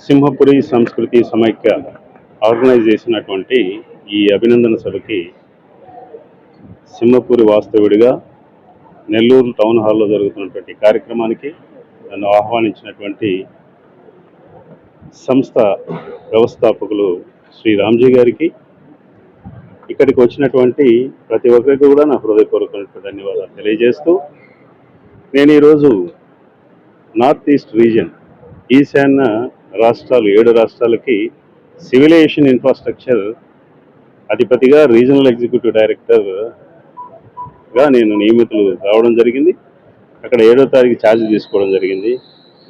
సింహపురి సంస్కృతి సమైక్య ఆర్గనైజ్ చేసినటువంటి ఈ అభినందన సభకి సింహపురి వాస్తవుడిగా నెల్లూరు టౌన్ హాల్లో జరుగుతున్నటువంటి కార్యక్రమానికి నన్ను ఆహ్వానించినటువంటి సంస్థ వ్యవస్థాపకులు శ్రీ రామ్జీ గారికి ఇక్కడికి వచ్చినటువంటి ప్రతి ఒక్కరికి కూడా నా హృదయపూర్వకమైనటువంటి ధన్యవాదాలు తెలియజేస్తూ నేను ఈరోజు నార్త్ ఈస్ట్ రీజన్ ఈశాన్య రాష్ట్రాలు ఏడు రాష్ట్రాలకి సివిలైజేషన్ ఇన్ఫ్రాస్ట్రక్చర్ అధిపతిగా రీజనల్ ఎగ్జిక్యూటివ్ డైరెక్టర్గా నేను నియమితులు రావడం జరిగింది. అక్కడ ఏడో తారీఖు ఛార్జ్ తీసుకోవడం జరిగింది.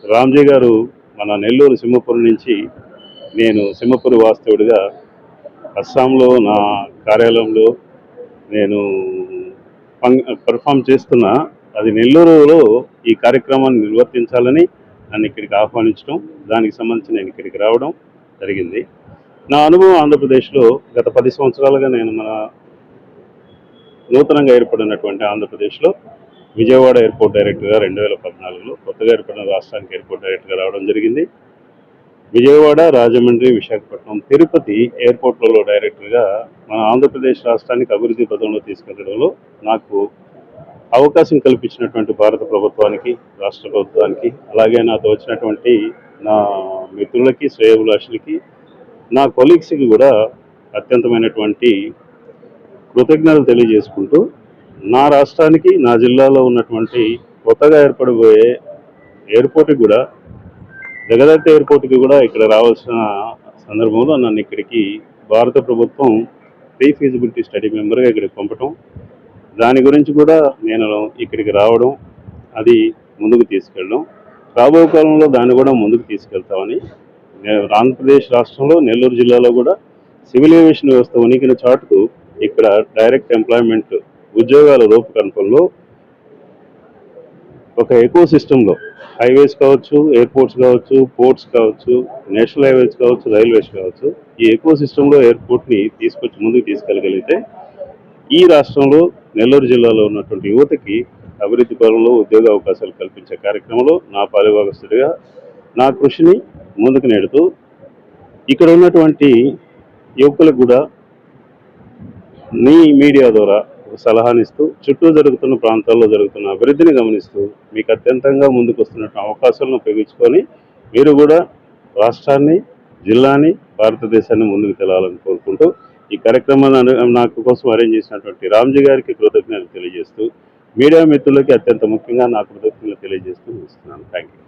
రామ్జీ గారు మన నెల్లూరు సింహపురం నుంచి నేను సింహపురి వాస్తవుడిగా అస్సాంలో నా కార్యాలయంలో నేను పర్ఫామ్ చేస్తున్నా. అది నెల్లూరులో ఈ కార్యక్రమాన్ని నిర్వర్తించాలని నన్ను ఇక్కడికి ఆహ్వానించడం దానికి సంబంధించి నేను ఇక్కడికి రావడం జరిగింది. నా అనుభవం ఆంధ్రప్రదేశ్లో గత పది సంవత్సరాలుగా నేను మన నూతనంగా ఏర్పడినటువంటి ఆంధ్రప్రదేశ్లో విజయవాడ ఎయిర్పోర్ట్ డైరెక్టర్గా రెండు వేల పద్నాలుగులో కొత్తగా ఏర్పడిన రాష్ట్రానికి ఎయిర్పోర్ట్ డైరెక్టర్గా రావడం జరిగింది. విజయవాడ రాజమండ్రి విశాఖపట్నం తిరుపతి ఎయిర్పోర్ట్లలో డైరెక్టర్గా మన ఆంధ్రప్రదేశ్ రాష్ట్రానికి అభివృద్ధి పదంలో తీసుకెళ్ళడంలో నాకు అవకాశం కల్పించినటువంటి భారత ప్రభుత్వానికి రాష్ట్ర ప్రభుత్వానికి అలాగే నాతో వచ్చినటువంటి నా మిత్రులకి శ్రేయభిలాషులకి నా కొలీగ్స్కి కూడా అత్యంతమైనటువంటి కృతజ్ఞతలు తెలియజేసుకుంటూ నా రాష్ట్రానికి నా జిల్లాలో ఉన్నటువంటి కొత్తగా ఏర్పడబోయే ఎయిర్పోర్ట్కి కూడా జగదత్త ఎయిర్పోర్ట్కి కూడా ఇక్కడ రావాల్సిన సందర్భంలో నన్ను ఇక్కడికి భారత ప్రభుత్వం ప్రీ ఫీజిబిలిటీ స్టడీ మెంబర్గా ఇక్కడికి పంపటం దాని గురించి కూడా నేను ఇక్కడికి రావడం అది ముందుకు తీసుకెళ్ళడం. రాబో కాలంలో దాన్ని కూడా ముందుకు తీసుకెళ్తామని ఆంధ్రప్రదేశ్ రాష్ట్రంలో నెల్లూరు జిల్లాలో కూడా సివిల్ ఏవియేషన్ వ్యవస్థ ఉనికిన చాటుకు ఇక్కడ డైరెక్ట్ ఎంప్లాయ్మెంట్ ఉద్యోగాల రూపకల్పనలో ఒక ఎకో సిస్టంలో హైవేస్ కావచ్చు ఎయిర్పోర్ట్స్ కావచ్చు పోర్ట్స్ కావచ్చు నేషనల్ హైవేస్ కావచ్చు రైల్వేస్ కావచ్చు ఈ ఎకో సిస్టంలో ఎయిర్పోర్ట్ని తీసుకొచ్చి ముందుకు తీసుకెళ్ళగలిగితే ఈ రాష్ట్రంలో నెల్లూరు జిల్లాలో ఉన్నటువంటి యువతకి అభివృద్ధి పరంలో ఉద్యోగ అవకాశాలు కల్పించే కార్యక్రమంలో నా పాలిభాగస్తుడిగా నా కృషిని ముందుకు నెడుతూ ఇక్కడ ఉన్నటువంటి యువకులకు కూడా నీ మీడియా ద్వారా సలహానిస్తూ చుట్టూ జరుగుతున్న ప్రాంతాల్లో జరుగుతున్న అభివృద్ధిని గమనిస్తూ మీకు అత్యంతంగా ముందుకు వస్తున్నటువంటి అవకాశాలను ఉపయోగించుకొని మీరు కూడా రాష్ట్రాన్ని జిల్లాని భారతదేశాన్ని ముందుకు తెలాలని కోరుకుంటూ ఈ కార్యక్రమాన్ని నాకు కోసం అరేంజ్ చేసినటువంటి రామ్జీ గారికి కృతజ్ఞతలు తెలియజేస్తూ మీడియా మిత్రులకి అత్యంత ముఖ్యంగా నా కృతజ్ఞతలు తెలియజేస్తూ ఇస్తున్నాను థ్యాంక్ యూ